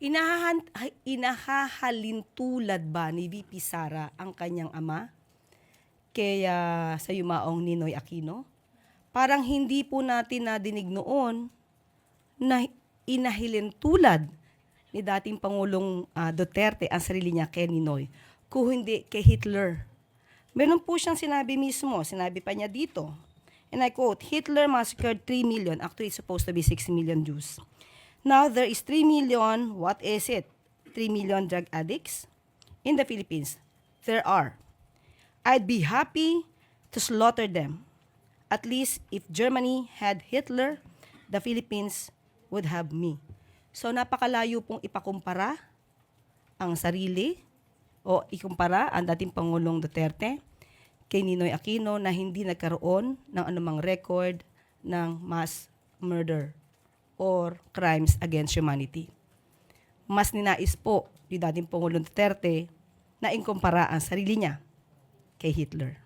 Inahahan, ay- inahahalintulad ba ni VP Sara ang kanyang ama kaya sa yumaong Ninoy Aquino? Parang hindi po natin nadinig noon na inahilintulad ni dating Pangulong ah, Duterte ang sarili niya kay Ninoy, kung hindi kay Hitler. Meron po siyang sinabi mismo, sinabi pa niya dito, and I quote, Hitler massacred 3 million, actually supposed to be 6 million Jews. Now there is 3 million, what is it? 3 million drug addicts in the Philippines. There are. I'd be happy to slaughter them. At least if Germany had Hitler, the Philippines would have me. So napakalayo pong ipakumpara ang sarili o ikumpara ang dating Pangulong Duterte kay Ninoy Aquino na hindi nagkaroon ng anumang record ng mass murder or crimes against humanity. Mas ninais po ni dating Pangulong Duterte na inkumpara ang sarili niya kay Hitler.